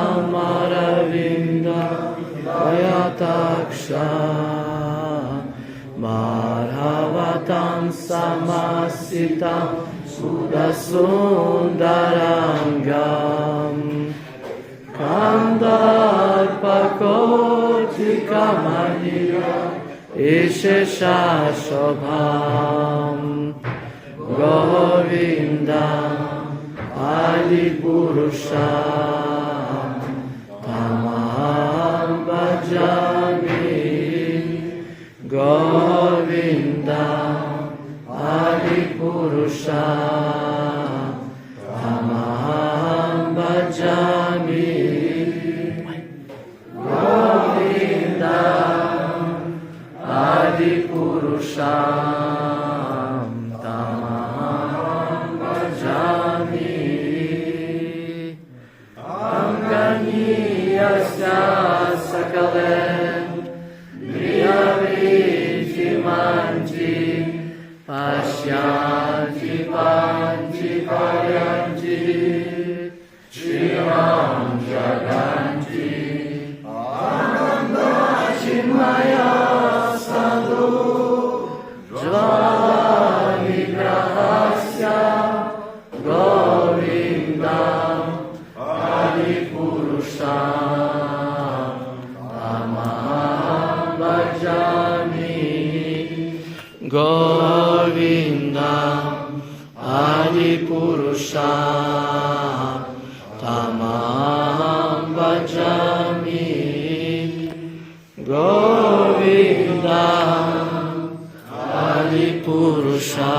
Ram Aravinda Hayataksha Marhavatam Samasitam Sudasundarangam Kandarpakotikamaniya Ishesha Shobham Govinda Ali Purusha जाने गोविन्दा आदिपुरुषा तमां भजामि गोविन्दा आदिपुरुषा 祥班吉巴良吉，吉昂加甘吉，阿南达吉玛雅萨杜，抓尼格哈夏，罗林达，阿里普鲁沙，阿玛巴加尼，哥。गोविन्दा आदिपुरुषा तमां भजामि गोविन्दा आदिपुरुषा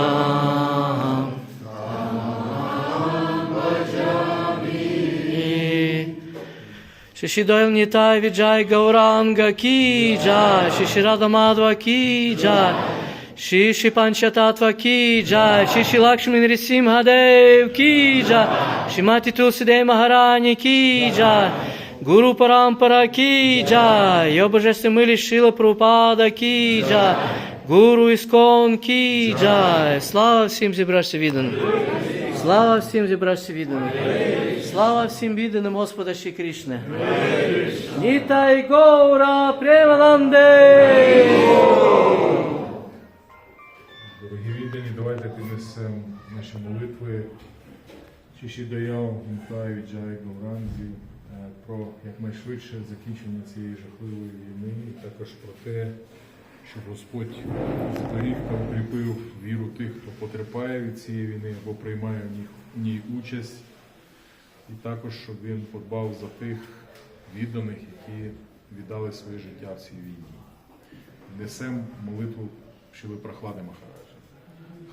Шишидойл Нитай Виджай Гауранга Ки Джай, Шиширадамадва Ки Джай. Jai Shishi Panchatattva Ki Jai Lakshmi Nrisimha Dev Ki Jai Shimati Tulsi Dev Maharani Ki Jai Гуру Парампара Ки Джай, Йо Божественная милість Шила Прабхупада Ки Джай, Гуру Іскон Ки. Слава всім зібрався відданим. Слава всім зібрався відданим. Слава всім відданим Господа Ші Кришне. Нітай Гора Преваланде. Піднесемо наші молитви. Чіші Даял, Мітай, Віджай, Гауранзі е, про якнайшвидше закінчення цієї жахливої війни, і також про те, щоб Господь зберіг та укріпив віру тих, хто потерпає від цієї війни або приймає в ній- участь, і також щоб він подбав за тих відданих, які віддали своє життя в цій війні. Несемо молитву Шили Прохлади Махараджа.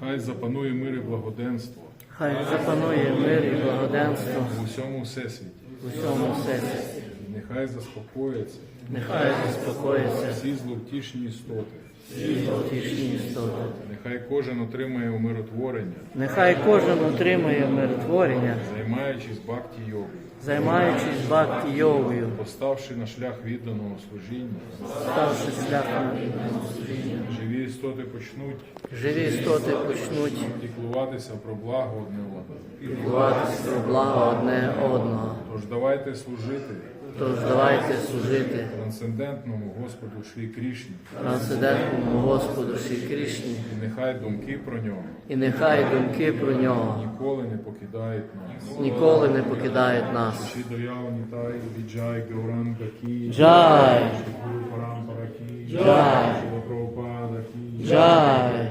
Хай запанує мир і благоденство Хай запанує мир і благоденство у всьому всесвіті. у всьому всесвіті. Нехай заспокоїться. Нехай заспокоїться всі зловтішні істоти. Всі золотішні істоти. Нехай кожен отримає умиротворення, Нехай кожен отримує миротворення, займаючись бхакті йогою, займаючись бхакті йогою, поставши на шлях відданого служіння, ставши шляхом. живі істоти почнуть Живі істоти почнуть піклуватися про благо одне одного. піклуватися про благо одне одного. Тож давайте служити то здавайте служити трансцендентному Господу Шрі Крішні, трансцендентному Господу Шрі Крішні, і нехай думки про нього, і нехай думки про нього ніколи не покидають нас, ніколи не покидають нас. Ші доявні тай віджай Гауранга Кі, Джай, Джай, Джай.